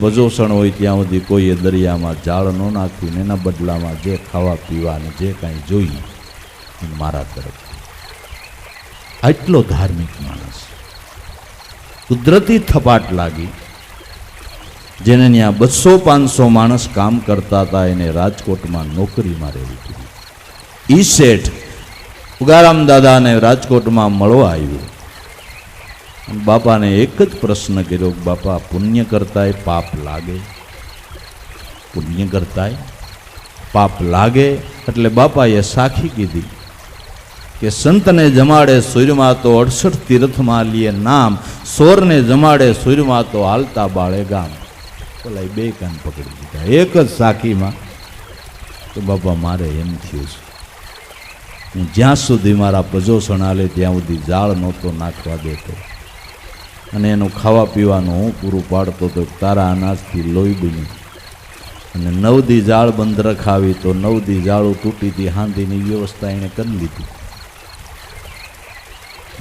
વજોસણ હોય ત્યાં સુધી કોઈએ દરિયામાં જાળ ન નાખ્યું ને એના બદલામાં જે ખાવા પીવા અને જે કાંઈ જોઈએ એ મારા તરફ આટલો ધાર્મિક માણસ. કુદરતી થપાટ લાગી. જેને ત્યાં બસો પાંચસો માણસ કામ કરતા હતા, એને રાજકોટમાં નોકરીમાં રહેવું પડ્યું. ઈ શેઠ ઉગારામ દાદાને રાજકોટમાં મળવા આવ્યું. બાપાને એક જ પ્રશ્ન કર્યો, બાપા પુણ્ય કરતાય પાપ લાગે? પુણ્ય કરતાય પાપ લાગે એટલે બાપાએ સાખી કીધી કે, સંતને જમાડે સૂર્યમાં તો અડસઠ તીર્થમાં લીએ નામ, સોરને જમાડે સૂર્યમાં તો હાલતા બાળે ગામ. પેલા બે કાન પકડી દીધા. એક જ સાખીમાં તો બાપા, મારે એમ થયું છે. હું જ્યાં સુધી મારા પજોસણ હાલે ત્યાં સુધી જાળ નહોતો નાખવા દેતો. અને એનું ખાવા પીવાનું હું પૂરું પાડતો તો તારા અનાજથી લોહી બની અને નવદી જાળ બંધ રખાવી તો નવદી જાળું તૂટીથી હાંધીની વ્યવસ્થા એણે કરી લીધી.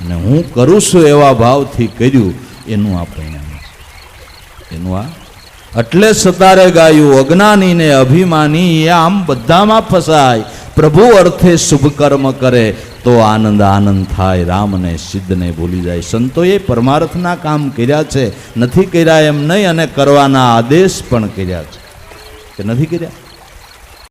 અને હું કરું છું એવા ભાવથી કર્યું એનું આ પરિણામ છે. એનું આ, એટલે સતારે ગાયું અજ્ઞાનીને અભિમાની આમ બધામાં ફસાય. પ્રભુ અર્થે શુભ કર્મ કરે તો આનંદ આનંદ થાય, રામને સિદ્ધને ભૂલી જાય. સંતોએ પરમાર્થના કામ કર્યા છે, નથી કર્યા એમ નહીં અને કરવાના આદેશ પણ કર્યા છે. કે નથી કર્યા?